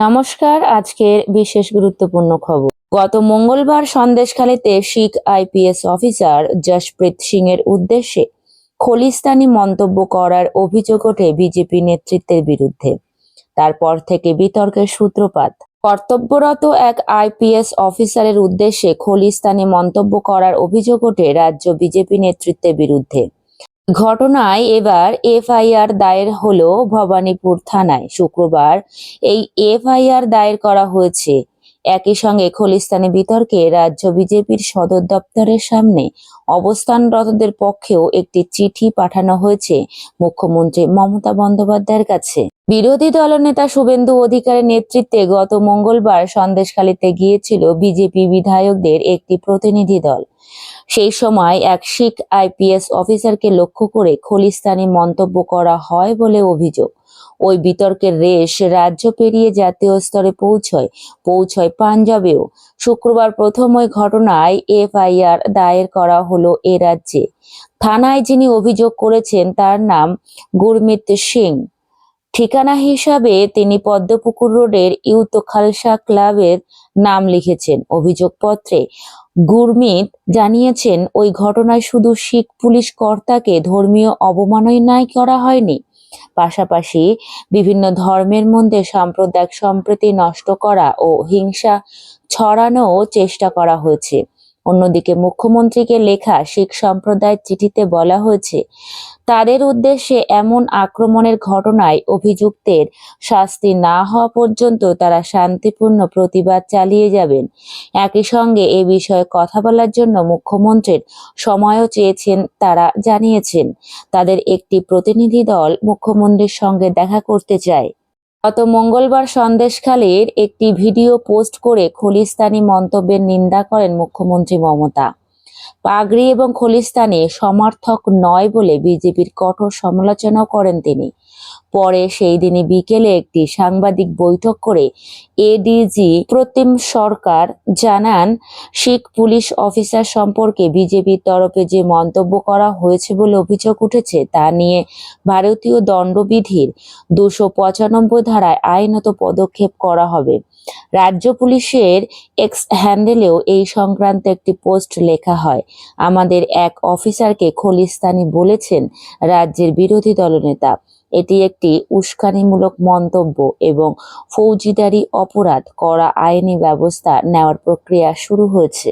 নমস্কার, আজকের বিশেষ গুরুত্বপূর্ণ খবর। গত মঙ্গলবার সন্দেশখালীতে শিখ আইপিএস অফিসার জশপ্রীত সিং এর উদ্দেশ্যে খলিস্তানি মন্তব্য করার অভিযোগ ওঠে বিজেপি নেতৃত্বের বিরুদ্ধে। তারপর থেকে বিতর্কের সূত্রপাত। কর্তব্যরত এক আইপিএস অফিসারের উদ্দেশ্যে খলিস্তানি মন্তব্য করার অভিযোগ ওঠে রাজ্য বিজেপি নেতৃত্বের বিরুদ্ধে। ঘটনায় এবার এফআইআর দায়ের হলো ভবানীপুর থানায়। শুক্রবার এই এফআইআর দায়ের করা হয়েছে। একই সঙ্গে খলিস্তানি বিতর্কে রাজ্য বিজেপির সদর দপ্তরের সামনে অবস্থানরতদের পক্ষেও একটি চিঠি পাঠানো হয়েছে মুখ্যমন্ত্রী মমতা বন্দ্যোপাধ্যায়ের কাছে। বিরোধী দলনেতা শুভেন্দু অধিকারের নেতৃত্বে গত মঙ্গলবার সন্দেশখালীতে গিয়েছিল বিজেপি বিধায়কদের একটি প্রতিনিধি দল। সেই সময় এক শিখ আইপিএস অফিসারকে লক্ষ্য করে খলিস্তানি মন্তব্য করা হয় বলে অভিযোগ। ওই বিতর্কের রেশ রাজ্য পেরিয়ে জাতীয় স্তরে পৌঁছয় পৌঁছয় পাঞ্জাবেও। শুক্রবার প্রথম ওই ঘটনায় এফআইআর দায়ের করা হলো এ রাজ্যে। থানায় যিনি অভিযোগ করেছেন তার নাম গুরমিত সিং। ঠিকানা হিসাবে তিনি পদ্মপুকুর রোডের ইউত খালসা ক্লাবের নাম লিখেছেন। অভিযোগপত্রে গুরমিত জানিয়েছেন, ওই ঘটনায় শুধু শিখ পুলিশ কর্তাকে ধর্মীয় অবমাননাই করা হয়নি। পাশাপাশি বিভিন্ন ধর্মের মধ্যে সাম্প্রদায়িক সম্প্রীতি নষ্ট করা ও হিংসা ছড়ানোও চেষ্টা করা হয়েছে। অন্যদিকে মুখ্যমন্ত্রীকে লেখা শিখ সম্প্রদায়ের চিঠিতে বলা হয়েছে, তাদের উদ্দেশ্যে এমন আক্রমণের ঘটনায় অভিযুক্তের শাস্তি না হওয়া পর্যন্ত তারা শান্তিপূর্ণ প্রতিবাদ চালিয়ে যাবেন। একই সঙ্গে এ বিষয়ে কথা বলার জন্য মুখ্যমন্ত্রীর সময়ও চেয়েছেন তারা জানিয়েছেন। তাদের একটি প্রতিনিধি দল মুখ্যমন্ত্রীর সঙ্গে দেখা করতে চায়। গত মঙ্গলবার সন্দেশখালীর একটি ভিডিও পোস্ট করে খলিস্তানি মন্তব্যের নিন্দা করেন মুখ্যমন্ত্রী মমতা। পাগড়ি এবং খলিস্তানি সমর্থক নয় বলে বিজেপির কঠোর সমালোচনাও করেন তিনি। পরে সেই দিনই বিকেলে একটি সাংবাদিক বৈঠক করে এডিজি প্রতিম সরকার জানান, শিখ পুলিশ অফিসার সম্পর্কে বিজেপির তরফে যে মন্তব্য করা হয়েছে বলে অভিযোগ উঠেছে তা নিয়ে ভারতীয় দণ্ডবিধির দুশো পঁচানব্বই ধারায় আইনত পদক্ষেপ করা হবে। রাজ্য পুলিশের এক্স হ্যান্ডেলেও এই সংক্রান্ত একটি পোস্ট লেখা হয়। আমাদের এক অফিসারকে খলিস্তানি বলেছেন রাজ্যের বিরোধী দলনেতা। এটি একটি উস্কানিমূলক মন্তব্য এবং ফৌজিদারি অপরাধ করা আইনি ব্যবস্থা নেওয়ার প্রক্রিয়া শুরু হয়েছে।